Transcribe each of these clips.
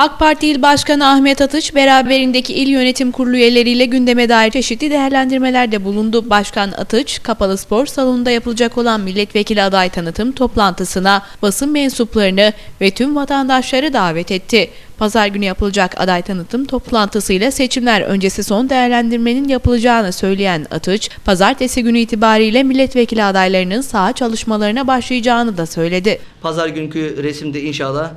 AK Parti İl Başkanı Ahmet Atıç beraberindeki il yönetim kurulu üyeleriyle gündeme dair çeşitli değerlendirmelerde bulundu. Başkan Atıç, kapalı spor salonunda yapılacak olan milletvekili aday tanıtım toplantısına basın mensuplarını ve tüm vatandaşları davet etti. Pazar günü yapılacak aday tanıtım toplantısıyla seçimler öncesi son değerlendirmenin yapılacağını söyleyen Atıç, pazartesi günü itibariyle milletvekili adaylarının saha çalışmalarına başlayacağını da söyledi. Pazar günkü resimde inşallah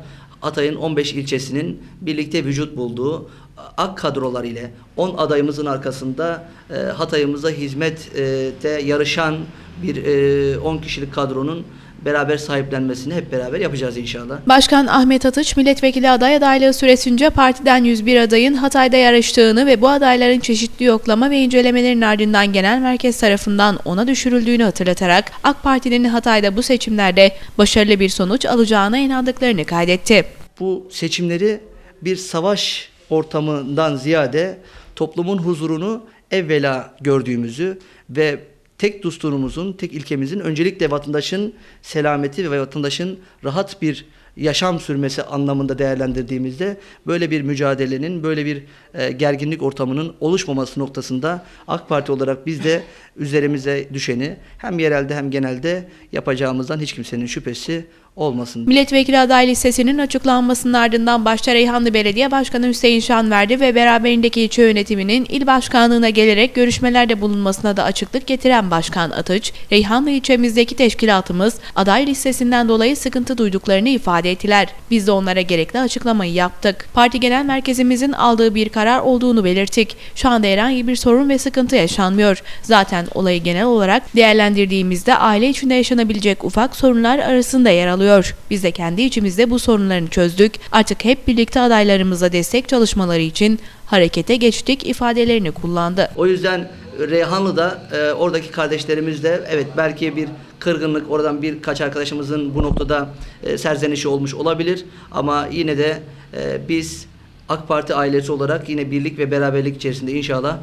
Atay'ın 15 ilçesinin birlikte vücut bulduğu ak kadrolar ile 10 adayımızın arkasında e, Hatay'ımıza hizmette yarışan bir e, 10 kişilik kadronun beraber sahiplenmesini hep beraber yapacağız inşallah. Başkan Ahmet Atıç, milletvekili aday adaylığı süresince partiden 101 adayın Hatay'da yarıştığını ve bu adayların çeşitli yoklama ve incelemelerin ardından genel merkez tarafından ona düşürüldüğünü hatırlatarak AK Parti'nin Hatay'da bu seçimlerde başarılı bir sonuç alacağına inandıklarını kaydetti. Bu seçimleri bir savaş ortamından ziyade toplumun huzurunu evvela gördüğümüzü ve tek dusturumuzun, tek ilkemizin öncelikle vatandaşın selameti ve vatandaşın rahat bir yaşam sürmesi anlamında değerlendirdiğimizde böyle bir mücadelenin, böyle bir e, gerginlik ortamının oluşmaması noktasında AK Parti olarak biz de üzerimize düşeni hem yerelde hem genelde yapacağımızdan hiç kimsenin şüphesi olmasın. Milletvekili aday listesinin açıklanmasının ardından başta Reyhanlı Belediye Başkanı Hüseyin Şan verdi ve beraberindeki ilçe yönetiminin il başkanlığına gelerek görüşmelerde bulunmasına da açıklık getiren Başkan Atıç, Reyhanlı ilçemizdeki teşkilatımız aday listesinden dolayı sıkıntı duyduklarını ifade ettiler. Biz de onlara gerekli açıklamayı yaptık. Parti Genel Merkezimizin aldığı bir karar olduğunu belirttik. Şu anda herhangi bir sorun ve sıkıntı yaşanmıyor. Zaten olayı genel olarak değerlendirdiğimizde aile içinde yaşanabilecek ufak sorunlar arasında yer alıyor. Biz de kendi içimizde bu sorunlarını çözdük. Artık hep birlikte adaylarımıza destek çalışmaları için harekete geçtik ifadelerini kullandı. O yüzden Reyhanlı'da e, oradaki kardeşlerimiz de evet belki bir kırgınlık oradan birkaç arkadaşımızın bu noktada e, serzenişi olmuş olabilir ama yine de e, biz AK Parti ailesi olarak yine birlik ve beraberlik içerisinde inşallah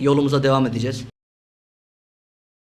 yolumuza devam edeceğiz.